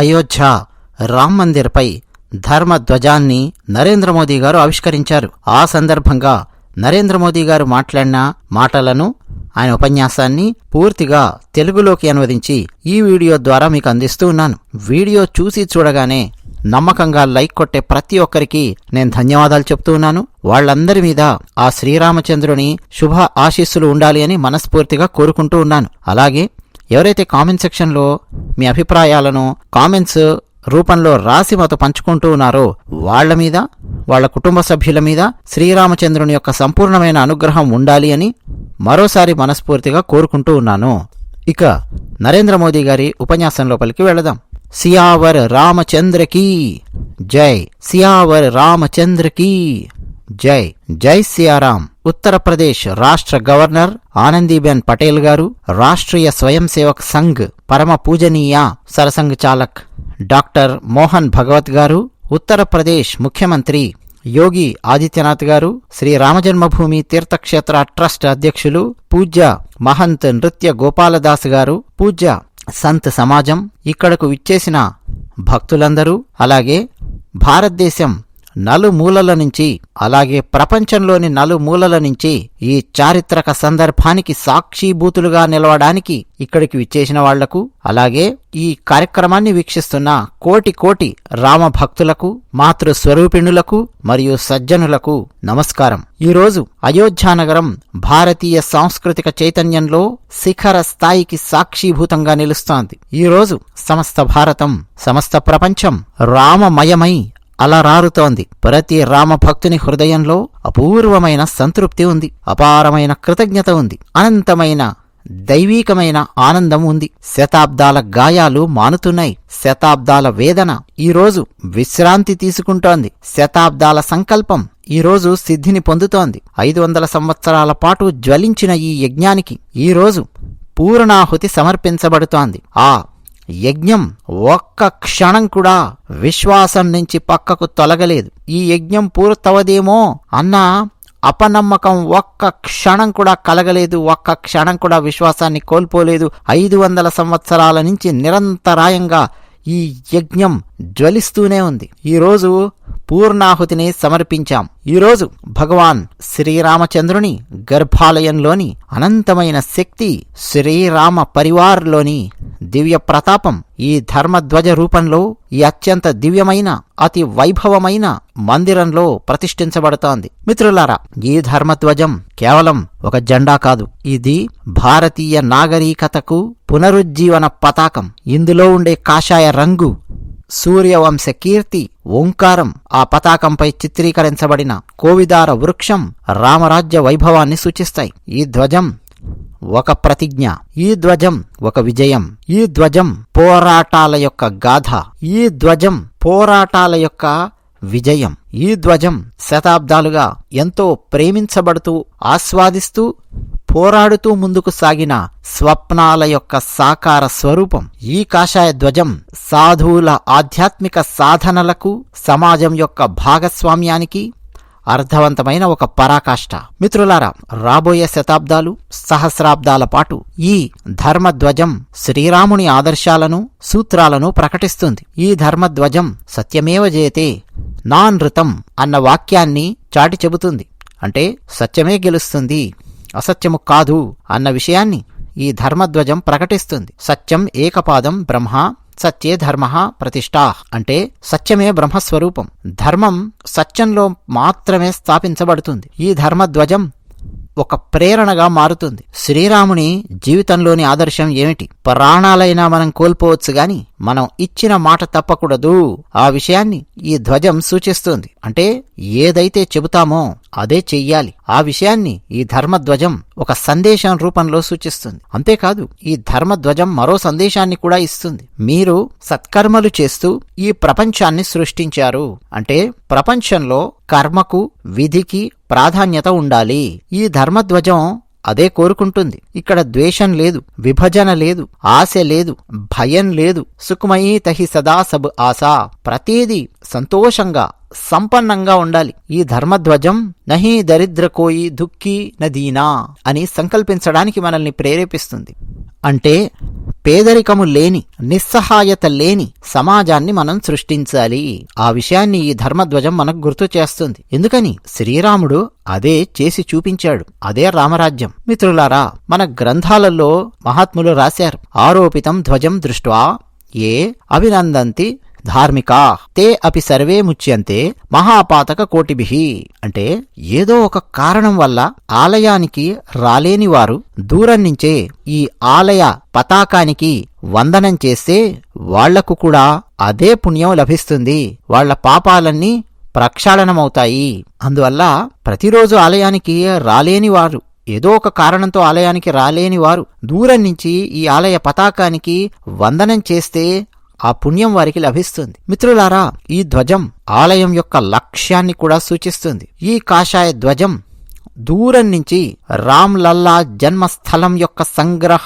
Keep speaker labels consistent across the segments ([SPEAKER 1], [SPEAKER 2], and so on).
[SPEAKER 1] అయోధ్య రామ్ మందిర్పై ధర్మ ధ్వజాన్ని నరేంద్ర మోదీ గారు ఆవిష్కరించారు. ఆ సందర్భంగా నరేంద్ర మోదీ గారు మాట్లాడిన మాటలను ఆయన ఉపన్యాసాన్ని పూర్తిగా తెలుగులోకి అనువదించి ఈ వీడియో ద్వారా మీకు అందిస్తూ ఉన్నాను. వీడియో చూసి చూడగానే నమ్మకంగా లైక్ కొట్టే ప్రతి ఒక్కరికి నేను ధన్యవాదాలు చెప్తూ ఉన్నాను. వాళ్ళందరి మీద ఆ శ్రీరామచంద్రుని శుభ ఆశీస్సులు ఉండాలి అని మనస్ఫూర్తిగా కోరుకుంటూ ఉన్నాను. అలాగే ఎవరైతే కామెంట్ సెక్షన్లో మీ అభిప్రాయాలను కామెంట్స్ రూపంలో రాసి మాతో పంచుకుంటూ ఉన్నారో వాళ్ళ మీద వాళ్ళ కుటుంబ సభ్యుల మీద శ్రీరామచంద్రుని యొక్క సంపూర్ణమైన అనుగ్రహం ఉండాలి అని మరోసారి మనస్ఫూర్తిగా కోరుకుంటూ ఉన్నాను. ఇక నరేంద్ర మోదీ గారి ఉపన్యాసం లోపలికి వెళదాం. సియావర్ రామచంద్రకి జై. సియావర్ రామచంద్రకి జై జై సియారాం. ఉత్తరప్రదేశ్ రాష్ట్ర గవర్నర్ ఆనందీబెన్ పటేల్ గారు రాష్ట్రీయ స్వయం సేవక్ సంఘ్ పరమ పూజనీయ సరసంఘ్ చాలక్ డాక్టర్ మోహన్ భగవత్ గారు ఉత్తరప్రదేశ్ ముఖ్యమంత్రి యోగి ఆదిత్యనాథ్ గారు శ్రీ రామజన్మభూమి తీర్థక్షేత్ర ట్రస్ట్ అధ్యక్షులు పూజ్య మహంత్ నృత్య గోపాలదాస్ గారు పూజ్య సంత్ సమాజం ఇక్కడకు విచ్చేసిన భక్తులందరూ అలాగే భారతదేశం నలుమూలల నుంచి అలాగే ప్రపంచంలోని నలుమూలల నుంచి ఈ చారిత్రక సందర్భానికి సాక్షిభూతులుగా నిలవడానికి ఇక్కడికి విచ్చేసిన వాళ్ళకు అలాగే ఈ కార్యక్రమాన్ని వీక్షిస్తున్న కోటి కోటి రామ భక్తులకు మాతృస్వరూపిణులకు మరియు సజ్జనులకు నమస్కారం. ఈరోజు అయోధ్యానగరం భారతీయ సాంస్కృతిక చైతన్యంలో శిఖర స్థాయికి సాక్షిభూతంగా నిలుస్తోంది. ఈరోజు సమస్త భారతం సమస్త ప్రపంచం రామమయమై అలా రారుతోంది. ప్రతి రామభక్తుని హృదయంలో అపూర్వమైన సంతృప్తి ఉంది. అపారమైన కృతజ్ఞత ఉంది. అనంతమైన దైవీకమైన ఆనందం ఉంది. శతాబ్దాల గాయాలు మానుతున్నాయి. శతాబ్దాల వేదన ఈరోజు విశ్రాంతి తీసుకుంటోంది. శతాబ్దాల సంకల్పం ఈరోజు సిద్ధిని పొందుతోంది. ఐదు వందల సంవత్సరాల పాటు జ్వలించిన ఈ యజ్ఞానికి ఈరోజు పూర్ణాహుతి సమర్పించబడుతోంది. ఆ యజ్ఞం ఒక్క క్షణం కూడా విశ్వాసం నుంచి పక్కకు తొలగలేదు. ఈ యజ్ఞం పూర్తవదేమో అన్న అపనమ్మకం ఒక్క క్షణం కూడా కలగలేదు ఒక్క క్షణం కూడా విశ్వాసాన్ని కోల్పోలేదు. ఐదు వందల సంవత్సరాల నుంచి నిరంతరాయంగా ఈ యజ్ఞం జ్వలిస్తూనే ఉంది. ఈరోజు పూర్ణాహుతిని సమర్పించాం. ఈరోజు భగవాన్ శ్రీరామచంద్రుని గర్భాలయంలోని అనంతమైన శక్తి శ్రీరామ పరివార్లోని దివ్య ప్రతాపం ఈ ధర్మధ్వజ రూపంలో ఈ అత్యంత దివ్యమైన అతి వైభవమైన మందిరంలో ప్రతిష్ఠించబడుతోంది. మిత్రులారా ఈ ధర్మధ్వజం కేవలం ఒక జెండా కాదు. ఇది భారతీయ నాగరికతకు పునరుజ్జీవన పతాకం. ఇందులో ఉండే కాషాయ రంగు సూర్యవంశ కీర్తి ఓంకారం ఆ పతాకంపై చిత్రీకరించబడిన కోవిదార వృక్షం రామరాజ్య వైభవాన్ని సూచిస్తాయి. ఈ ధ్వజం ఒక ప్రతిజ్ఞ ఈ ధ్వజం ఒక విజయం ఈ ధ్వజం పోరాటాల యొక్క గాథ ఈ ధ్వజం పోరాటాల యొక్క విజయం ఈ ధ్వజం శతాబ్దాలుగా ఎంతో ప్రేమించబడుతూ ఆస్వాదిస్తూ పోరాడుతూ ముందుకు సాగిన స్వప్నాల యొక్క సాకార స్వరూపం. ఈ కాషాయ ధ్వజం సాధువుల ఆధ్యాత్మిక సాధనలకు సమాజం యొక్క భాగస్వామ్యానికి అర్థవంతమైన ఒక పరాకాష్ట. మిత్రులారా రాబోయే శతాబ్దాలు సహస్రాబ్దాల పాటు ఈ ధర్మధ్వజం శ్రీరాముని ఆదర్శాలను సూత్రాలను ప్రకటిస్తుంది. ఈ ధర్మధ్వజం సత్యమేవ జయతే నానృతం అన్న వాక్యాన్ని చాటి చెబుతుంది. అంటే సత్యమే గెలుస్తుంది. అసత్యము కాదు అన్న విషయాన్ని ఈ ధర్మధ్వజం ప్రకటిస్తుంది. సత్యం ఏకపాదం బ్రహ్మ సత్యే ధర్మ ప్రతిష్టా అంటే సత్యమే బ్రహ్మస్వరూపం. ధర్మం సత్యంలో మాత్రమే స్థాపించబడుతుంది. ఈ ధర్మధ్వజం ఒక ప్రేరణగా మారుతుంది. శ్రీరాముని జీవితంలోని ఆదర్శం ఏమిటి? ప్రాణాలైనా మనం కోల్పోవచ్చు గాని మనం ఇచ్చిన మాట తప్పకూడదు. ఆ విషయాన్ని ఈ ధ్వజం సూచిస్తుంది. అంటే ఏదైతే చెబుతామో అదే చెయ్యాలి. ఆ విషయాన్ని ఈ ధర్మధ్వజం ఒక సందేశం రూపంలో సూచిస్తుంది. అంతేకాదు ఈ ధర్మధ్వజం మరో సందేశాన్ని కూడా ఇస్తుంది. మీరు సత్కర్మలు చేస్తూ ఈ ప్రపంచాన్ని సృష్టించారు. అంటే ప్రపంచంలో కర్మకు విధికి ప్రాధాన్యత ఉండాలి. ఈ ధర్మధ్వజం అదే కోరుకుంటుంది. ఇక్కడ ద్వేషం లేదు విభజన లేదు ఆశ లేదు భయం లేదు. సుఖమయీ తహి సదా సబ్ ఆశ. ప్రతీది సంతోషంగా సంపన్నంగా ఉండాలి. ఈ ధర్మధ్వజం నహి దరిద్ర కోయి నదీనా అని సంకల్పించడానికి మనల్ని ప్రేరేపిస్తుంది. అంటే పేదరికము లేని నిస్సహాయత లేని సమాజాన్ని మనం సృష్టించాలి. ఆ విషయాన్ని ఈ ధర్మధ్వజం మనకు గుర్తు చేస్తుంది. ఎందుకని? శ్రీరాముడు అదే చేసి చూపించాడు. అదే రామరాజ్యం. మిత్రులారా మన గ్రంథాలలో మహాత్ములు రాశారు. ఆరోపితం ధ్వజం దృష్ట్వా ఏ అభినందంతి ధార్మికా తే అపి సర్వే ముచ్యంతే మహాపాతక కోటిభి. అంటే ఏదో ఒక కారణం వల్ల ఆలయానికి రాలేని వారు దూరం నుంచే ఈ ఆలయ పతాకానికి వందనం చేస్తే వాళ్ళకు కూడా అదే పుణ్యం లభిస్తుంది. వాళ్ళ పాపాలన్నీ ప్రక్షాళనమవుతాయి. అందువల్ల ప్రతిరోజు ఆలయానికి రాలేని వారు ఏదో ఒక కారణంతో ఆలయానికి రాలేని వారు దూరం నుంచి ఈ ఆలయ పతాకానికి వందనం చేస్తే ఆ పుణ్యం వారికి లభిస్తుంది. మిత్రులారా ఈ ధ్వజం ఆలయం యొక్క లక్ష్యాన్ని కూడా సూచిస్తుంది. ఈ కాషాయ ధ్వజం దూరం నుంచి రామ్ లల్లా జన్మస్థలం యొక్క సంగ్రహ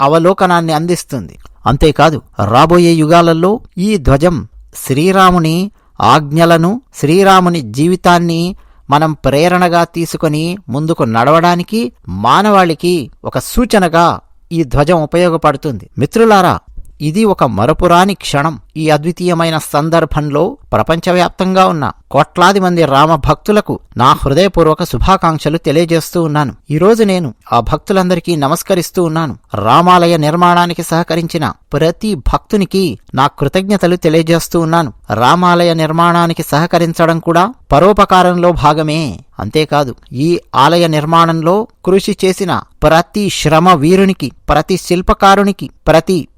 [SPEAKER 1] అవలోకనాన్ని అందిస్తుంది. అంతేకాదు రాబోయే యుగాలలో ఈ ధ్వజం శ్రీరాముని ఆజ్ఞలను శ్రీరాముని జీవితాన్ని మనం ప్రేరణగా తీసుకొని ముందుకు నడవడానికి మానవాళికి ఒక సూచనగా ఈ ధ్వజం ఉపయోగపడుతుంది. మిత్రులారా ఇది ఒక మరపురాని క్షణం. ఈ అద్వితీయమైన సందర్భంలో ప్రపంచవ్యాప్తంగా ఉన్న కోట్లాది మంది రామ భక్తులకు నా హృదయపూర్వక శుభాకాంక్షలు తెలియజేస్తూ ఉన్నాను. ఈరోజు నేను ఆ భక్తులందరికీ నమస్కరిస్తూ ఉన్నాను. రామాలయ నిర్మాణానికి సహకరించిన ప్రతి భక్తునికి నా కృతజ్ఞతలు తెలియజేస్తూ ఉన్నాను. రామాలయ నిర్మాణానికి సహకరించడం కూడా పరోపకారంలో భాగమే. అంతేకాదు ఈ ఆలయ నిర్మాణంలో కృషి చేసిన ప్రతి శ్రమ వీరునికి ప్రతి శిల్పకారునికి ప్రతి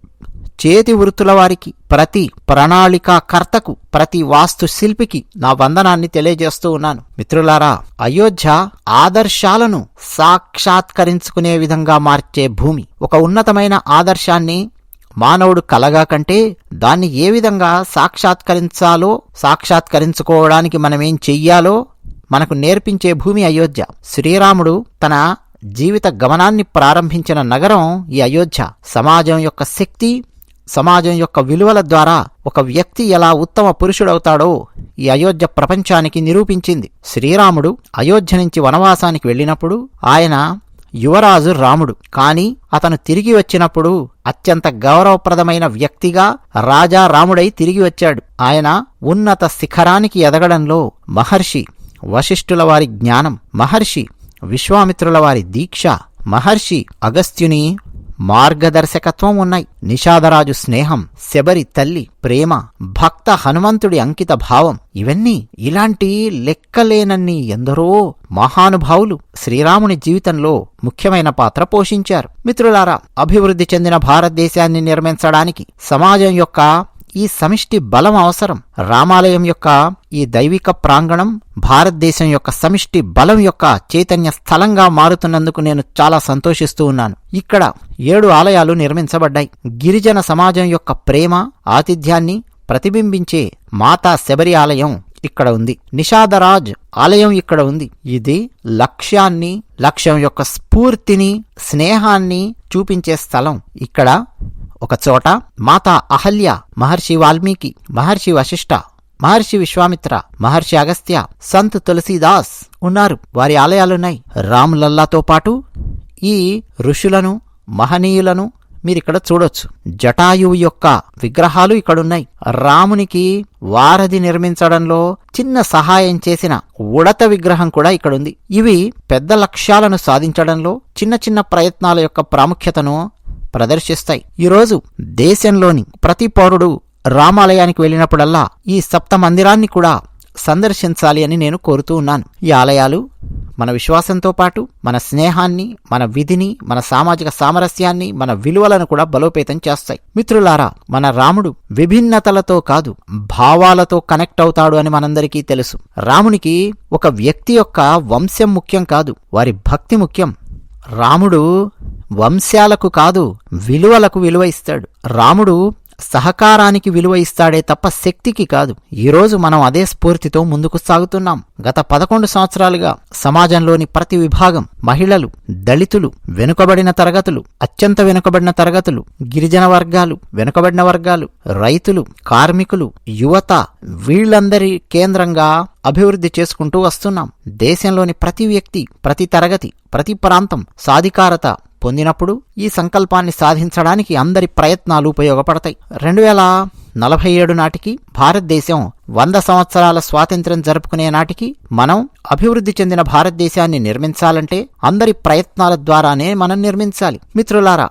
[SPEAKER 1] చేతి వృత్తుల వారికి ప్రతి ప్రణాళికాకర్తకు ప్రతి వాస్తు శిల్పికి నా తెలియజేస్తూ ఉన్నాను. మిత్రులారా అయోధ్య ఆదర్శాలను సాక్షాత్కరించుకునే విధంగా మార్చే భూమి ఒక ఉన్నతమైన ఆదర్శాన్ని మానవుడు కలగా కంటే దాన్ని ఏ విధంగా సాక్షాత్కరించాలో సాక్షాత్కరించుకోవడానికి మనమేం చెయ్యాలో మనకు నేర్పించే భూమి అయోధ్య. శ్రీరాముడు తన జీవిత గమనాన్ని ప్రారంభించిన నగరం ఈ అయోధ్య. సమాజం యొక్క శక్తి సమాజం యొక్క విలువల ద్వారా ఒక వ్యక్తి ఎలా ఉత్తమ పురుషుడవుతాడో ఈ అయోధ్య ప్రపంచానికి నిరూపించింది. శ్రీరాముడు అయోధ్య నుంచి వనవాసానికి వెళ్ళినప్పుడు ఆయన యువరాజు రాముడు. కాని అతను తిరిగి వచ్చినప్పుడు అత్యంత గౌరవప్రదమైన వ్యక్తిగా రాజా రాముడై తిరిగి వచ్చాడు. ఆయన ఉన్నత శిఖరానికి ఎదగడంలో మహర్షి వశిష్ఠుల వారి జ్ఞానం మహర్షి విశ్వామిత్రుల వారి దీక్ష మహర్షి అగస్త్యుని మార్గదర్శకత్వం ఉన్నాయి. నిషాదరాజు స్నేహం శబరి తల్లి ప్రేమ భక్త హనుమంతుడి అంకిత భావం ఇవన్నీ ఇలాంటి లెక్కలేనన్ని ఎందరో మహానుభావులు శ్రీరాముని జీవితంలో ముఖ్యమైన పాత్ర పోషించారు. మిత్రులారా అభివృద్ధి చెందిన భారతదేశాన్ని నిర్మించడానికి సమాజం యొక్క ఈ సమిష్టి బలం అవసరం. రామాలయం యొక్క ఈ దైవిక ప్రాంగణం భారతదేశం యొక్క సమిష్టి బలం యొక్క చైతన్య స్థలంగా మారుతున్నందుకు నేను చాలా సంతోషిస్తూ ఉన్నాను. ఇక్కడ ఏడు ఆలయాలు నిర్మించబడ్డాయి. గిరిజన సమాజం యొక్క ప్రేమ ఆతిథ్యాన్ని ప్రతిబింబించే మాతా శబరి ఆలయం ఇక్కడ ఉంది. నిషాదరాజ్ ఆలయం ఇక్కడ ఉంది. ఇది లక్ష్యాన్ని లక్ష్యం యొక్క స్ఫూర్తిని స్నేహాన్ని చూపించే స్థలం. ఇక్కడ ఒకచోట మాతా అహల్య మహర్షి వాల్మీకి మహర్షి వశిష్ఠ మహర్షి విశ్వామిత్ర మహర్షి అగస్త్య సంత్ తులసీదాస్ ఉన్నారు. వారి ఆలయాలున్నాయి. రాములల్లాతో పాటు ఈ ఋషులను మహనీయులను మీరిక్కడ చూడొచ్చు. జటాయువు యొక్క విగ్రహాలు ఇక్కడున్నాయి. రామునికి వారధి నిర్మించడంలో చిన్న సహాయం చేసిన ఉడత విగ్రహం కూడా ఇక్కడుంది. ఇవి పెద్ద లక్ష్యాలను సాధించడంలో చిన్న చిన్న ప్రయత్నాల యొక్క ప్రాముఖ్యతను ప్రదర్శిస్తాయి. ఈరోజు దేశంలోని ప్రతి పౌరుడు రామాలయానికి వెళ్ళినప్పుడల్లా ఈ సప్త మందిరాన్ని కూడా సందర్శించాలి అని నేను కోరుతూ ఉన్నాను. ఈ ఆలయాలు మన విశ్వాసంతో పాటు మన స్నేహాన్ని మన విధిని మన సామాజిక సామరస్యాన్ని మన విలువలను కూడా బలోపేతం చేస్తాయి. మిత్రులారా మన రాముడు విభిన్నతలతో కాదు భావాలతో కనెక్ట్ అవుతాడు అని మనందరికీ తెలుసు. రామునికి ఒక వ్యక్తి యొక్క వంశం ముఖ్యం కాదు వారి భక్తి ముఖ్యం. రాముడు వంశాలకు కాదు విలువలకు విలువ ఇస్తాడు. రాముడు సహకారానికి విలువ ఇస్తాడే తప్ప శక్తికి కాదు. ఈరోజు మనం అదే స్ఫూర్తితో ముందుకు సాగుతున్నాం. గత పదకొండు సంవత్సరాలుగా సమాజంలోని ప్రతి విభాగం మహిళలు దళితులు వెనుకబడిన తరగతులు అత్యంత వెనుకబడిన తరగతులు గిరిజన వర్గాలు వెనుకబడిన వర్గాలు రైతులు కార్మికులు యువత వీళ్ళందరి కేంద్రంగా అభివృద్ధి చేసుకుంటూ వస్తున్నాం. దేశంలోని ప్రతి వ్యక్తి ప్రతి తరగతి ప్రతి ప్రాంతం సాధికారత పొందినప్పుడు ఈ సంకల్పాన్ని సాధించడానికి అందరి ప్రయత్నాలు ఉపయోగపడతాయి. రెండు వేల నలభై ఏడు నాటికి భారతదేశం వంద సంవత్సరాల స్వాతంత్ర్యం జరుపుకునే నాటికి మనం అభివృద్ధి చెందిన భారతదేశాన్ని నిర్మించాలంటే అందరి ప్రయత్నాల ద్వారానే మనం నిర్మించాలి. మిత్రులారా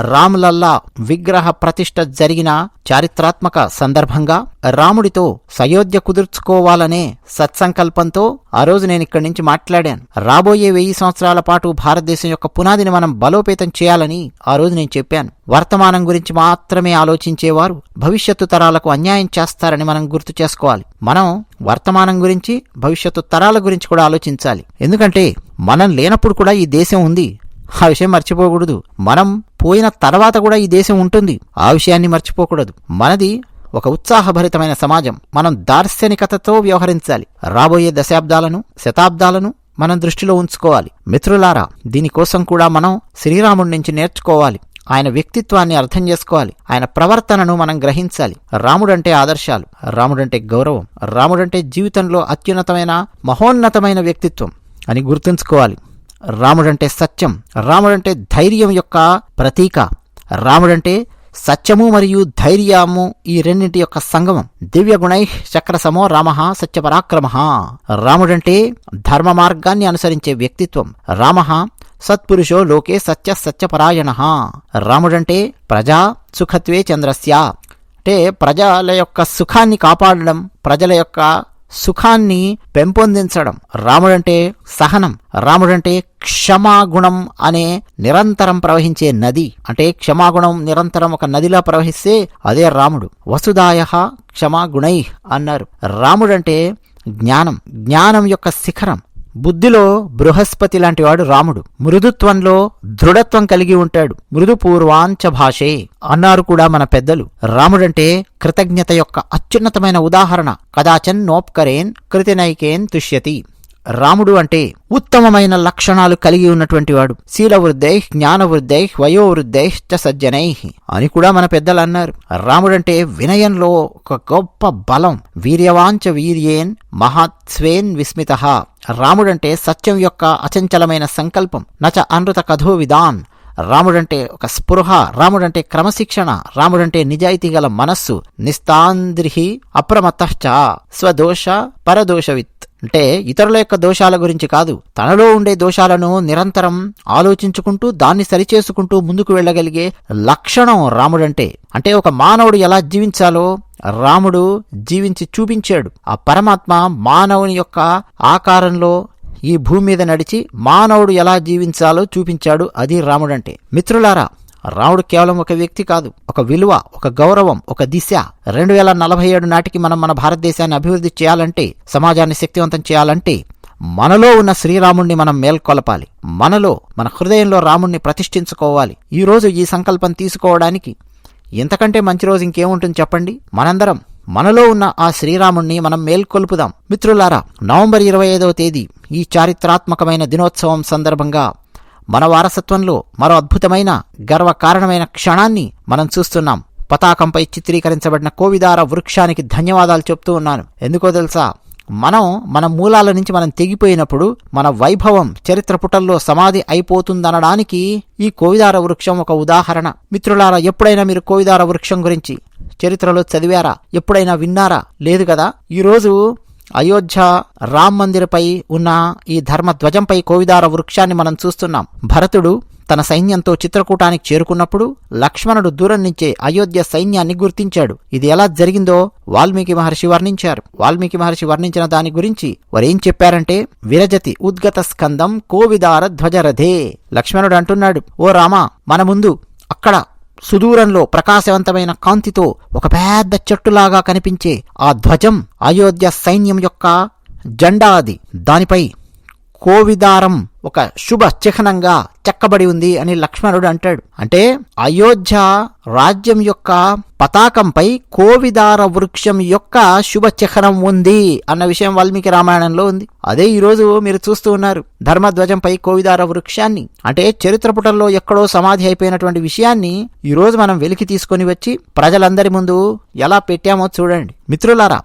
[SPEAKER 1] రాములల్లా విగ్రహ ప్రతిష్ఠ జరిగిన చారిత్రాత్మక సందర్భంగా రాముడితో సయోధ్య కుదుర్చుకోవాలనే సత్సంకల్పంతో ఆ రోజు నేను ఇక్కడి నుంచి మాట్లాడాను. రాబోయే వెయ్యి సంవత్సరాల పాటు భారతదేశం యొక్క పునాదిని మనం బలోపేతం చేయాలని ఆ రోజు నేను చెప్పాను. వర్తమానం గురించి మాత్రమే ఆలోచించేవారు భవిష్యత్తు తరాలకు అన్యాయం చేస్తారని మనం గుర్తు చేసుకోవాలి. మనం వర్తమానం గురించి భవిష్యత్తు తరాల గురించి కూడా ఆలోచించాలి. ఎందుకంటే మనం లేనప్పుడు కూడా ఈ దేశం ఉంది. ఆ విషయం మర్చిపోకూడదు. మనం పోయిన తర్వాత కూడా ఈ దేశం ఉంటుంది. ఆ విషయాన్ని మర్చిపోకూడదు. మనది ఒక ఉత్సాహభరితమైన సమాజం. మనం దార్శనికతతో వ్యవహరించాలి. రాబోయే దశాబ్దాలను శతాబ్దాలను మనం దృష్టిలో ఉంచుకోవాలి. మిత్రులారా దీనికోసం కూడా మనం శ్రీరాముడి నుంచి నేర్చుకోవాలి. ఆయన వ్యక్తిత్వాన్ని అర్థం చేసుకోవాలి. ఆయన ప్రవర్తనను మనం గ్రహించాలి. రాముడంటే ఆదర్శాలు. రాముడంటే గౌరవం. రాముడంటే జీవితంలో అత్యున్నతమైన మహోన్నతమైన వ్యక్తిత్వం అని గుర్తుంచుకోవాలి. రాముడంటే సత్యం రాముడంటే ధైర్యం యొక్క ప్రతీక. రాముడంటే సత్యము మరియు ధైర్యము ఈ రెండింటి యొక్క సంగమం. దివ్య గుణై చక్రసమో రామ సత్యపరాక్రమ. రాముడంటే ధర్మ మార్గాన్ని అనుసరించే వ్యక్తిత్వం. రామ సత్పురుషో లోకే సత్య సత్యపరాయణ. రాముడంటే ప్రజా సుఖత్వే చంద్రస్య. అంటే ప్రజల యొక్క సుఖాన్ని కాపాడడం ప్రజల యొక్క సుఖాన్ని పెంపొందించడం. రాముడంటే సహనం రాముడంటే క్షమాగుణం అనే నిరంతరం ప్రవహించే నది. అంటే క్షమాగుణం నిరంతరం ఒక నదిలా ప్రవహిస్తే అదే రాముడు. వసుదాయ క్షమాగుణై అన్నారు. రాముడంటే జ్ఞానం జ్ఞానం యొక్క శిఖరం. బుద్ధిలో బృహస్పతి లాంటివాడు రాముడు. మృదుత్వంలో దృఢత్వం కలిగి ఉంటాడు. మృదు పూర్వాంచ భాషే అన్నారు కూడా మన పెద్దలు. రాముడంటే కృతజ్ఞత యొక్క అత్యున్నతమైన ఉదాహరణ. కదాచన్ నోప్కరేన్ కృతినైకేన్ తుష్యతి. రాముడు అంటే ఉత్తమమైన లక్షణాలు కలిగి ఉన్నటువంటి వాడు. శీలవృద్ధై జ్ఞానవృద్ధై వయోవృద్ధై చ సజ్జనై అని కూడా మన పెద్దలు అన్నారు. రాముడంటే వినయంలో ఒక గొప్ప బలం. వీర్యవాంచ వీర్యేన్ మహాత్స్వేన్ విస్మిత. రాముడంటే సత్యం యొక్క అచంచలమైన సంకల్పం. నచ అనృత కథో విధాన్ రాముడంటే ఒక స్పృహ రాముడంటే క్రమశిక్షణ రాముడంటే నిజాయితీ గల మనస్సు. నిస్తాంద్రిహి అప్రమత్తశ్చ. స్వదోష పరదోషవిత్. అంటే ఇతరుల యొక్క దోషాల గురించి కాదు. తనలో ఉండే దోషాలను నిరంతరం ఆలోచించుకుంటూ దాన్ని సరిచేసుకుంటూ ముందుకు వెళ్ళగలిగే లక్షణం రాముడంటే. అంటే ఒక మానవుడు ఎలా జీవించాలో రాముడు జీవించి చూపించాడు. ఆ పరమాత్మ మానవుని యొక్క ఆకారంలో ఈ భూమి మీద నడిచి మానవుడు ఎలా జీవించాలో చూపించాడు. అది రాముడంటే. మిత్రులారా రాముడు కేవలం ఒక వ్యక్తి కాదు. ఒక విలువ ఒక గౌరవం ఒక దిశ. రెండు వేల నలభై ఏడు నాటికి మనం మన భారతదేశాన్ని అభివృద్ధి చేయాలంటే సమాజాన్ని శక్తివంతం చేయాలంటే మనలో ఉన్న శ్రీరాముణ్ణి మనం మేల్కొలపాలి. మనలో మన హృదయంలో రాముణ్ణి ప్రతిష్ఠించుకోవాలి. ఈ రోజు ఈ సంకల్పం తీసుకోవడానికి ఇంతకంటే మంచి రోజు ఇంకేముంటుంది చెప్పండి? మనందరం మనలో ఉన్న ఆ శ్రీరాముణ్ణి మనం మేల్కొల్పుదాం. మిత్రులారా నవంబర్ ఇరవై ఐదవ తేదీ ఈ చారిత్రాత్మకమైన దినోత్సవం సందర్భంగా మన వారసత్వంలో మరో అద్భుతమైన గర్వకారణమైన క్షణాన్ని మనం చూస్తున్నాం. పతాకంపై చిత్రీకరించబడిన కోవిదార వృక్షానికి ధన్యవాదాలు చెప్తూ ఉన్నాను. ఎందుకో తెలుసా? మనం మన మూలాల నుంచి మనం తెగిపోయినప్పుడు మన వైభవం చరిత్ర పుటల్లో సమాధి అయిపోతుందనడానికి ఈ కోవిదార వృక్షం ఒక ఉదాహరణ. మిత్రులారా ఎప్పుడైనా మీరు కోవిదార వృక్షం గురించి చరిత్రలో చదివారా? ఎప్పుడైనా విన్నారా? లేదు కదా? ఈరోజు అయోధ్య రామ్ మందిర్పై ఉన్న ఈ ధర్మధ్వజంపై కోవిదార వృక్షాన్ని మనం చూస్తున్నాం. భరతుడు తన సైన్యంతో చిత్రకూటానికి చేరుకున్నప్పుడు లక్ష్మణుడు దూరం నుంచే అయోధ్య సైన్యాన్ని గుర్తించాడు. ఇది ఎలా జరిగిందో వాల్మీకి మహర్షి వర్ణించారు. వాల్మీకి మహర్షి వర్ణించిన దాని గురించి వారేం చెప్పారంటే విరజతి ఉద్గత స్కందం కోవిదార ధ్వజరథే లక్ష్మణుడు అంటున్నాడు. ఓ రామా మన ముందు అక్కడ సుదూరంలో ప్రకాశవంతమైన కాంతితో ఒక పెద్ద చెట్టులాగా కనిపించే ఆ ధ్వజం అయోధ్య సైన్యం యొక్క జెండా అది దానిపై కోవిదారం ఒక శుభ చిహ్నంగా చెక్కబడి ఉంది అని లక్ష్మణుడు అంటాడు. అంటే అయోధ్య రాజ్యం యొక్క పతాకంపై కోవిదార వృక్షం యొక్క శుభ చిహ్నం ఉంది అన్న విషయం వాల్మీకి రామాయణంలో ఉంది. అదే ఈరోజు మీరు చూస్తూ ఉన్నారు. ధర్మధ్వజంపై కోవిదార వృక్షాన్ని అంటే చరిత్ర పుటల్లో ఎక్కడో సమాధి అయిపోయినటువంటి విషయాన్ని ఈరోజు మనం వెలికి తీసుకొని వచ్చి ప్రజలందరి ముందు ఎలా పెట్టామో చూడండి. మిత్రులారా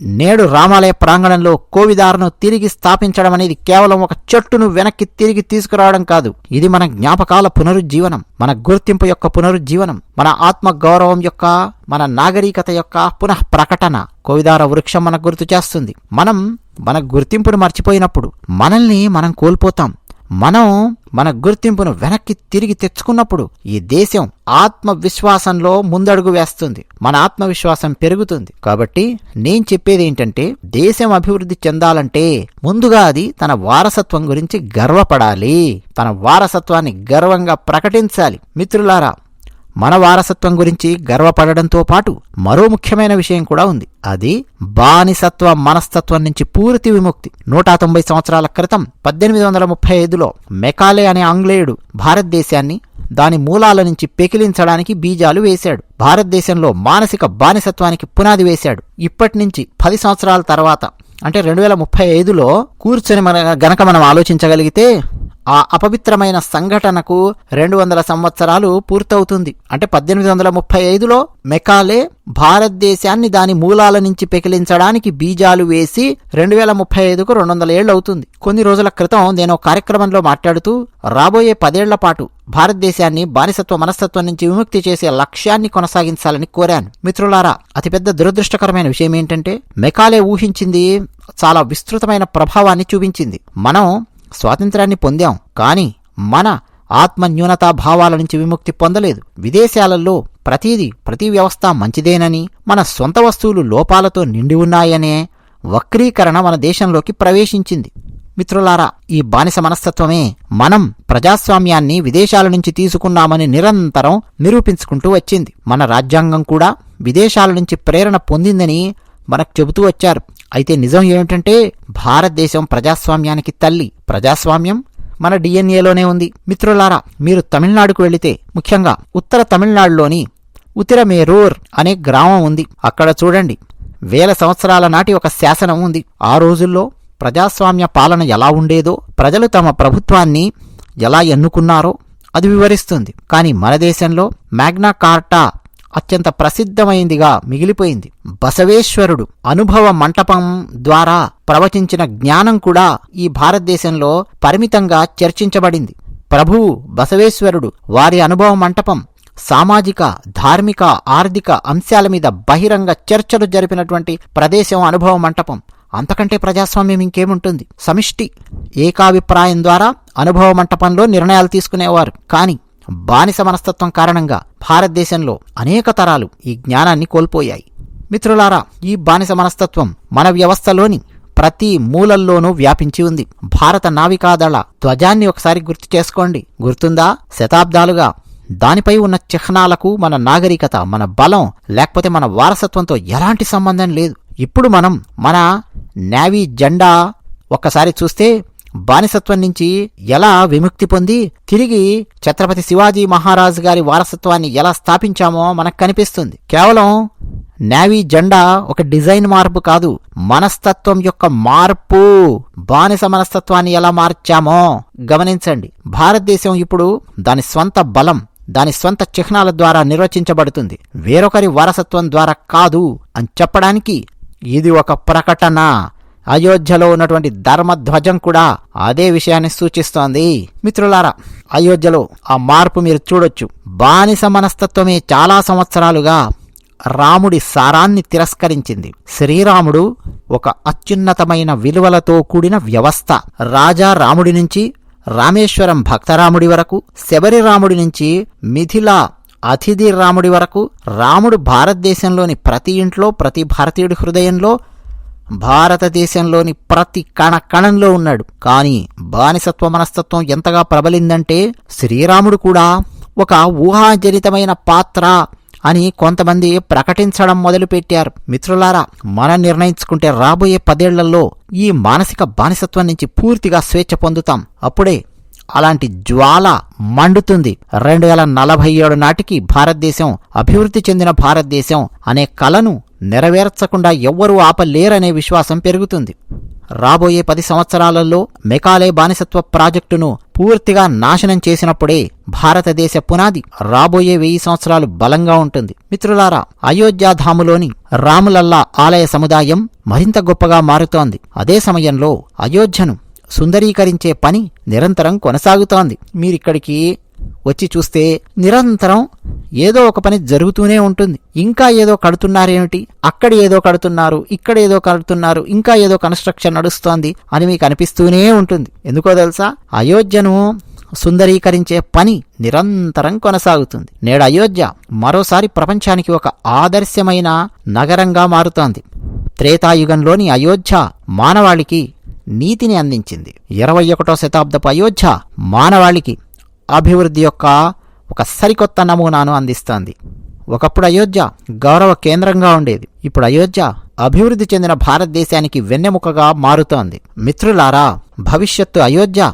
[SPEAKER 1] నేడు రామాలయ ప్రాంగణంలో కోవిదారును తిరిగి స్థాపించడం అనేది కేవలం ఒక చెట్టును వెనక్కి తిరిగి తీసుకురావడం కాదు. ఇది మన జ్ఞాపకాల పునరుజ్జీవనం మన గుర్తింపు యొక్క పునరుజ్జీవనం మన ఆత్మ గౌరవం యొక్క మన నాగరికత యొక్క పునః ప్రకటన. కోవిదార వృక్షం మనకు గుర్తు చేస్తుంది. మనం మన గుర్తింపును మర్చిపోయినప్పుడు మనల్ని మనం కోల్పోతాం. మనం మన గుర్తింపును వెనక్కి తిరిగి తెచ్చుకున్నప్పుడు ఈ దేశం ఆత్మవిశ్వాసంలో ముందడుగు వేస్తుంది. మన ఆత్మవిశ్వాసం పెరుగుతుంది. కాబట్టి నేను చెప్పేది ఏంటంటే దేశం అభివృద్ధి చెందాలంటే ముందుగా అది తన వారసత్వం గురించి గర్వపడాలి. తన వారసత్వాన్ని గర్వంగా ప్రకటించాలి. మిత్రులారా మన వారసత్వం గురించి గర్వపడడంతో పాటు మరో ముఖ్యమైన విషయం కూడా ఉంది. అది బానిసత్వ మనస్తత్వం నుంచి పూర్తి విముక్తి. నూట తొంభై సంవత్సరాల క్రితం పద్దెనిమిది వందల ముప్పై ఐదులో మెకాలే అనే ఆంగ్లేయుడు భారతదేశాన్ని దాని మూలాల నుంచి పెకిలించడానికి బీజాలు వేశాడు. భారతదేశంలో మానసిక బానిసత్వానికి పునాది వేశాడు. ఇప్పటి నుంచి పది సంవత్సరాల తర్వాత అంటే రెండు వేల ముప్పై ఐదులో కూర్చొని మన గనక మనం ఆలోచించగలిగితే ఆ అపవిత్రమైన సంఘటనకు రెండు వందల సంవత్సరాలు పూర్తవుతుంది. అంటే పద్దెనిమిది వందల ముప్పై ఐదులో మెకాలే భారతదేశాన్ని దాని మూలాల నుంచి పెకిలించడానికి బీజాలు వేసి రెండు వేల ముప్పై ఐదుకు రెండు వందల ఏళ్ళు అవుతుంది. కొన్ని రోజుల క్రితం నేను కార్యక్రమంలో మాట్లాడుతూ రాబోయే పదేళ్ళ పాటు భారతదేశాన్ని బానిసత్వ మనస్తత్వం నుంచి విముక్తి చేసే లక్ష్యాన్ని కొనసాగించాలని కోరాను. మిత్రులారా అతిపెద్ద దురదృష్టకరమైన విషయం ఏంటంటే మెకాలే ఊహించింది చాలా విస్తృతమైన ప్రభావాన్ని చూపించింది. మనం స్వాతంత్రాన్ని పొందాం కానీ మన ఆత్మ న్యూనతా భావాల నుంచి విముక్తి పొందలేదు. విదేశాలలో ప్రతిదీ ప్రతి వ్యవస్థ మంచిదేనని మన సొంత వస్తువులు లోపాలతో నిండి ఉన్నాయనే వక్రీకరణ మన దేశంలోకి ప్రవేశించింది. మిత్రులారా ఈ బానిస మనస్తత్వమే మనం ప్రజాస్వామ్యాన్ని విదేశాల నుంచి తీసుకున్నామని నిరంతరం నిరూపించుకుంటూ వచ్చింది. మన రాజ్యాంగం కూడా విదేశాల నుంచి ప్రేరణ పొందిందని మనకు చెబుతూ వచ్చారు. అయితే నిజం ఏమిటంటే భారతదేశం ప్రజాస్వామ్యానికి తల్లి. ప్రజాస్వామ్యం మన డిఎన్ఏలోనే ఉంది. మిత్రులారా మీరు తమిళనాడుకు వెళితే ముఖ్యంగా ఉత్తర తమిళనాడులోని ఉతిరమేరూర్ అనే గ్రామం ఉంది. అక్కడ చూడండి వేల సంవత్సరాల నాటి ఒక శాసనం ఉంది. ఆ రోజుల్లో ప్రజాస్వామ్య పాలన ఎలా ఉండేదో ప్రజలు తమ ప్రభుత్వాన్ని ఎలా ఎన్నుకున్నారో అది వివరిస్తుంది. కానీ మన దేశంలో మ్యాగ్నా కార్టా అత్యంత ప్రసిద్ధమైందిగా మిగిలిపోయింది. బసవేశ్వరుడు అనుభవ మంటపం ద్వారా ప్రవచించిన జ్ఞానం కూడా ఈ భారతదేశంలో పరిమితంగా చర్చించబడింది. ప్రభువు బసవేశ్వరుడు వారి అనుభవ మంటపం సామాజిక ధార్మిక ఆర్థిక అంశాల మీద బహిరంగ చర్చలు జరిపినటువంటి ప్రదేశం అనుభవ మంటపం. అంతకంటే ప్రజాస్వామ్యం ఇంకేముంటుంది? సమిష్టి ఏకాభిప్రాయం ద్వారా అనుభవ మంటపంలో నిర్ణయాలు తీసుకునేవారు. కానీ బానిస మనస్తత్వం కారణంగా భారతదేశంలో అనేక తరాలు ఈ జ్ఞానాన్ని కోల్పోయాయి. మిత్రులారా ఈ బానిస మనస్తత్వం మన వ్యవస్థలోని ప్రతి మూలల్లోనూ వ్యాపించి ఉంది. భారత నావికాదళ ధ్వజాన్ని ఒకసారి గుర్తు చేసుకోండి. గుర్తుందా? శతాబ్దాలుగా దానిపై ఉన్న చిహ్నాలకు మన నాగరికత మన బలం లేకపోతే మన వారసత్వంతో ఎలాంటి సంబంధం లేదు. ఇప్పుడు మనం మన నేవీ జెండా ఒక్కసారి చూస్తే బానిసత్వం నుంచి ఎలా విముక్తి పొంది తిరిగి ఛత్రపతి శివాజీ మహారాజు గారి వారసత్వాన్ని ఎలా స్థాపించామో మనకు కనిపిస్తుంది. కేవలం నేవీ జెండా ఒక డిజైన్ మార్పు కాదు మనస్తత్వం యొక్క మార్పు. బానిస మనస్తత్వాన్ని ఎలా మార్చామో గమనించండి. భారతదేశం ఇప్పుడు దాని స్వంత బలం దాని స్వంత చిహ్నాల ద్వారా నిర్వచించబడుతుంది. వేరొకరి వారసత్వం ద్వారా కాదు అని చెప్పడానికి ఇది ఒక ప్రకటన. అయోధ్యలో ఉన్నటువంటి ధర్మధ్వజం కూడా అదే విషయాన్ని సూచిస్తోంది. మిత్రులారా అయోధ్యలో ఆ మార్పు మీరు చూడొచ్చు. బానిస మనస్తత్వమే చాలా సంవత్సరాలుగా రాముడి సారాన్ని తిరస్కరించింది. శ్రీరాముడు ఒక అత్యున్నతమైన విలువలతో కూడిన వ్యవస్థ. రాజా రాముడి నుంచి రామేశ్వరం భక్తరాముడి వరకు శబరి రాముడి నుంచి మిథిలా అతిథి రాముడి వరకు రాముడు భారతదేశంలోని ప్రతి ఇంట్లో ప్రతి భారతీయుడి హృదయంలో భారతదేశంలోని ప్రతి కణ కణంలో ఉన్నాడు. కాని బానిసత్వ మనస్తత్వం ఎంతగా ప్రబలిందంటే శ్రీరాముడు కూడా ఒక ఊహాజనితమైన పాత్ర అని కొంతమంది ప్రకటించడం మొదలుపెట్టారు. మిత్రులారా మనం నిర్ణయించుకుంటే రాబోయే పదేళ్ళలో ఈ మానసిక బానిసత్వం నుంచి పూర్తిగా స్వేచ్ఛ పొందుతాం. అప్పుడే అలాంటి జ్వాల మండుతుంది. రెండు వేల నలభై ఏడు నాటికి భారతదేశం అభివృద్ధి చెందిన భారతదేశం అనే కలను నెరవేర్చకుండా ఎవ్వరూ ఆపలేరనే విశ్వాసం పెరుగుతుంది. రాబోయే పది సంవత్సరాలలో మెకాలే బానిసత్వ ప్రాజెక్టును పూర్తిగా నాశనం చేసినప్పుడే భారతదేశ పునాది రాబోయే వెయ్యి సంవత్సరాలు బలంగా ఉంటుంది. మిత్రులారా అయోధ్యాధాములోని రాములల్లా ఆలయ సముదాయం మరింత గొప్పగా మారుతోంది. అదే సమయంలో అయోధ్యను సుందరీకరించే పని నిరంతరం కొనసాగుతోంది. మీరిక్కడికి వచ్చి చూస్తే నిరంతరం ఏదో ఒక పని జరుగుతూనే ఉంటుంది. ఇంకా ఏదో కడుతున్నారేమిటి? అక్కడ ఏదో కడుతున్నారు ఇక్కడ ఏదో కడుతున్నారు ఇంకా ఏదో కన్స్ట్రక్షన్ నడుస్తోంది అని మీకు అనిపిస్తూనే ఉంటుంది. ఎందుకో తెలుసా? అయోధ్యను సుందరీకరించే పని నిరంతరం కొనసాగుతుంది. నేడు అయోధ్య మరోసారి ప్రపంచానికి ఒక ఆదర్శమైన నగరంగా మారుతోంది. త్రేతాయుగంలోని అయోధ్య మానవాళికి నీతిని అందించింది. ఇరవై ఒకటో శతాబ్దపు అయోధ్య మానవాళికి అభివృద్ధి యొక్క ఒక సరికొత్త నమూనాను అందిస్తోంది. ఒకప్పుడు అయోధ్య గౌరవ కేంద్రంగా ఉండేది. ఇప్పుడు అయోధ్య అభివృద్ధి చెందిన భారతదేశానికి వెన్నెముకగా మారుతోంది. మిత్రులారా భవిష్యత్తు అయోధ్య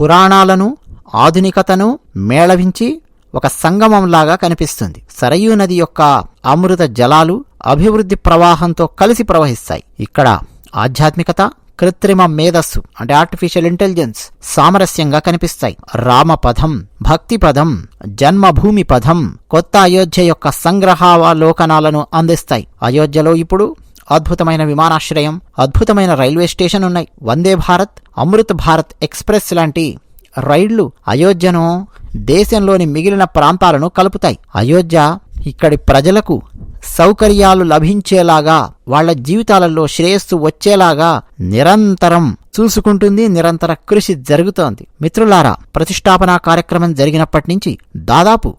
[SPEAKER 1] పురాణాలను ఆధునికతను మేళవించి ఒక సంగమంలాగా కనిపిస్తుంది. సరయూ నది యొక్క అమృత జలాలు అభివృద్ధి ప్రవాహంతో కలిసి ప్రవహిస్తాయి. ఇక్కడ ఆధ్యాత్మికత కృత్రిమ మేధస్సు అంటే ఆర్టిఫిషియల్ ఇంటెలిజెన్స్ సామరస్యంగా కనిపిస్తాయి. రామపథం భక్తి పదం జన్మభూమి పదం కొత్త అయోధ్య యొక్క సంగ్రహావలోకనాలను అందిస్తాయి. అయోధ్యలో ఇప్పుడు అద్భుతమైన విమానాశ్రయం అద్భుతమైన రైల్వే స్టేషన్ ఉన్నాయి. వందే భారత్ అమృత్ భారత్ ఎక్స్ప్రెస్ లాంటి రైళ్ళు అయోధ్యను దేశంలోని మిగిలిన ప్రాంతాలను కలుపుతాయి. అయోధ్య ఇక్కడి ప్రజలకు సౌకర్యాలు లభించేలాగా వాళ్ళ జీవితాలలో శ్రేయస్సు వచ్చేలాగా నిరంతరం చూసుకుంటుంది నిరంతర కృషి జరుగుతోంది. మిత్రులారా ప్రతిష్టాపన కార్యక్రమం జరిగినప్పటి నుంచి దాదాపు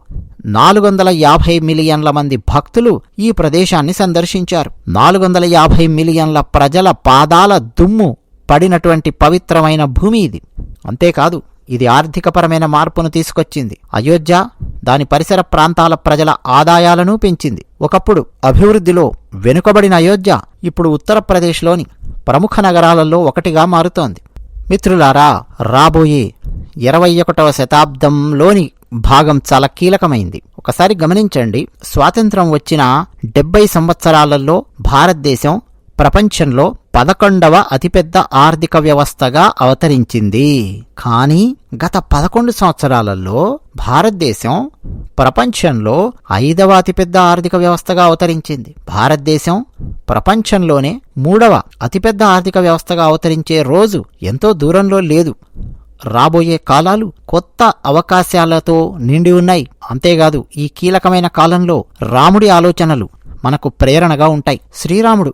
[SPEAKER 1] నాలుగు వందల యాభై మిలియన్ల మంది భక్తులు ఈ ప్రదేశాన్ని సందర్శించారు. నాలుగు వందల యాభై మిలియన్ల ప్రజల పాదాల దుమ్ము పడినటువంటి పవిత్రమైన భూమి ఇది. అంతేకాదు ఇది ఆర్థికపరమైన మార్పును తీసుకొచ్చింది. అయోధ్య దాని పరిసర ప్రాంతాల ప్రజల ఆదాయాలను పెంచింది. ఒకప్పుడు అభివృద్ధిలో వెనుకబడిన అయోధ్య ఇప్పుడు ఉత్తరప్రదేశ్లోని ప్రముఖ నగరాలలో ఒకటిగా మారుతోంది. మిత్రులారా రాబోయే ఇరవై ఒకటవ శతాబ్దంలోని భాగం చాలా కీలకమైంది. ఒకసారి గమనించండి స్వాతంత్రం వచ్చిన డెబ్బై సంవత్సరాలలో భారతదేశం ప్రపంచంలో పదకొండవ అతిపెద్ద ఆర్థిక వ్యవస్థగా అవతరించింది. కానీ గత పదకొండు సంవత్సరాలలో భారతదేశం ప్రపంచంలో ఐదవ అతిపెద్ద ఆర్థిక వ్యవస్థగా అవతరించింది. భారతదేశం ప్రపంచంలోనే మూడవ అతిపెద్ద ఆర్థిక వ్యవస్థగా అవతరించే రోజు ఎంతో దూరంలో లేదు. రాబోయే కాలాలు కొత్త అవకాశాలతో నిండి ఉన్నాయి. అంతేకాదు ఈ కీలకమైన కాలంలో రాముడి ఆలోచనలు మనకు ప్రేరణగా ఉంటాయి. శ్రీరాముడు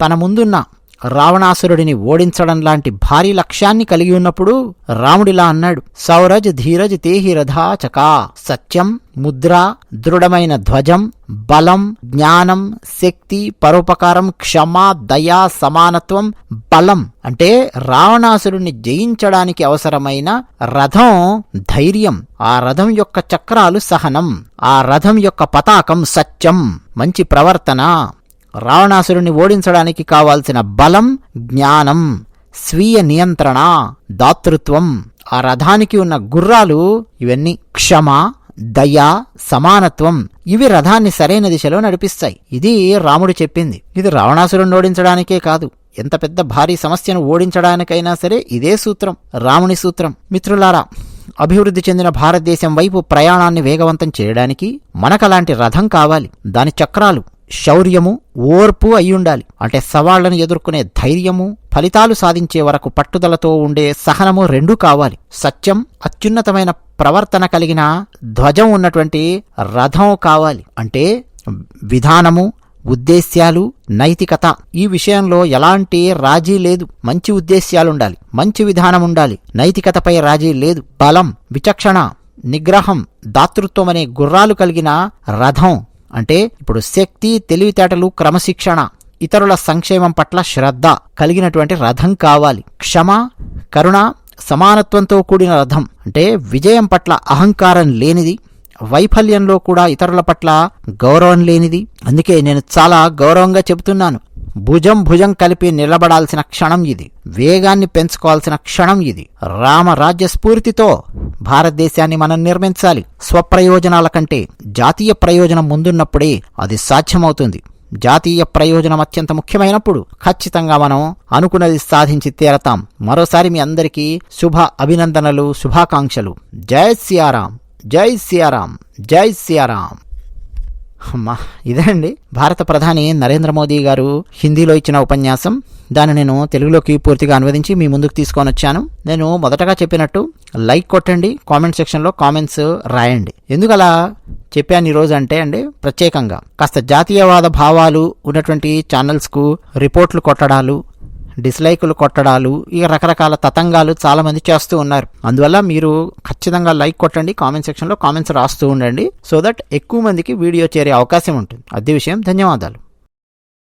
[SPEAKER 1] తన ముందున్న రావణాసురుడిని ఓడించడం లాంటి భారీ లక్ష్యాన్ని కలిగి ఉన్నప్పుడు రాముడిలా అన్నాడు సౌరజ్ ధీరజ్ తేహి రథా చకా సత్యం ముద్ర దృఢమైన ధ్వజం బలం జ్ఞానం శక్తి పరోపకారం క్షమ దయా సమానత్వం బలం. అంటే రావణాసురుణ్ణి జయించడానికి అవసరమైన రథం ధైర్యం ఆ రథం యొక్క చక్రాలు సహనం ఆ రథం యొక్క పతాకం సత్యం. మంచి ప్రవర్తన. రావణాసురుణ్ణి ఓడించడానికి కావాల్సిన బలం జ్ఞానం స్వీయ నియంత్రణ దాతృత్వం ఆ రథానికి ఉన్న గుర్రాలు ఇవన్నీ క్షమ దయ సమానత్వం ఇవి రథాన్ని సరైన దిశలో నడిపిస్తాయి. ఇది రాముడు చెప్పింది. ఇది రావణాసురుణ్ణి ఓడించడానికే కాదు. ఎంత పెద్ద భారీ సమస్యను ఓడించడానికైనా సరే ఇదే సూత్రం రాముని సూత్రం. మిత్రులారా అభివృద్ధి చెందిన భారతదేశం వైపు ప్రయాణాన్ని వేగవంతం చేయడానికి మనకలాంటి రథం కావాలి. దాని చక్రాలు శౌర్యము ఓర్పు అయ్యుండాలి. అంటే సవాళ్ళను ఎదుర్కొనే ధైర్యము ఫలితాలు సాధించే వరకు పట్టుదలతో ఉండే సహనము రెండూ కావాలి. సత్యం అత్యున్నతమైన ప్రవర్తన కలిగిన ధ్వజం ఉన్నటువంటి రథం కావాలి. అంటే విధానము ఉద్దేశ్యాలు నైతికత ఈ విషయంలో ఎలాంటి రాజీ లేదు. మంచి ఉద్దేశ్యాలుండాలి. మంచి విధానం ఉండాలి నైతికతపై రాజీ లేదు. బలం విచక్షణ నిగ్రహం దాతృత్వం అనే గుర్రాలు కలిగిన రథం అంటే ఇప్పుడు శక్తి తెలివితేటలు క్రమశిక్షణ ఇతరుల సంక్షేమం పట్ల శ్రద్ధ కలిగినటువంటి రథం కావాలి. క్షమ కరుణ సమానత్వంతో కూడిన రథం అంటే విజయం పట్ల అహంకారం లేనిది వైఫల్యంలో కూడా ఇతరుల పట్ల గౌరవం లేనిది. అందుకే నేను చాలా గౌరవంగా చెబుతున్నాను. భుజం భుజం కలిపి నిలబడాల్సిన క్షణం ఇది. వేగాన్ని పెంచుకోవాల్సిన క్షణం ఇది. రామరాజ్య స్ఫూర్తితో భారతదేశాన్ని మనం నిర్మించాలి. స్వప్రయోజనాల కంటే జాతీయ ప్రయోజనం ముందున్నప్పుడే అది సాధ్యమవుతుంది. జాతీయ ప్రయోజనం అత్యంత ముఖ్యమైనప్పుడు ఖచ్చితంగా మనం అనుకున్నది సాధించి తీరతాం. మరోసారి మీ అందరికీ శుభ అభినందనలు శుభాకాంక్షలు. జై సియారాం జై సియారాం జై సియారాం అమ్మా ఇదే అండి. భారత ప్రధాని నరేంద్ర మోదీ గారు హిందీలో ఇచ్చిన ఉపన్యాసం. దాన్ని నేను తెలుగులోకి పూర్తిగా అనువదించి మీ ముందుకు తీసుకొని వచ్చాను. నేను మొదటగా చెప్పినట్టు లైక్ కొట్టండి కామెంట్ సెక్షన్లో కామెంట్స్ రాయండి. ఎందుకు అలా చెప్పాను ఈరోజు అంటే అండి ప్రత్యేకంగా కాస్త జాతీయవాద భావాలు ఉన్నటువంటి ఛానల్స్కు రిపోర్ట్లు కొట్టడాలు డిస్లైకులు కొట్టడాలు ఇక రకరకాల తతంగాలు చాలామంది చేస్తూ ఉన్నారు. అందువల్ల మీరు ఖచ్చితంగా లైక్ కొట్టండి కామెంట్ సెక్షన్లో కామెంట్స్ రాస్తూ ఉండండి సో దట్ ఎక్కువ మందికి వీడియో చేరే అవకాశం ఉంటుంది. అదే విషయం. ధన్యవాదాలు.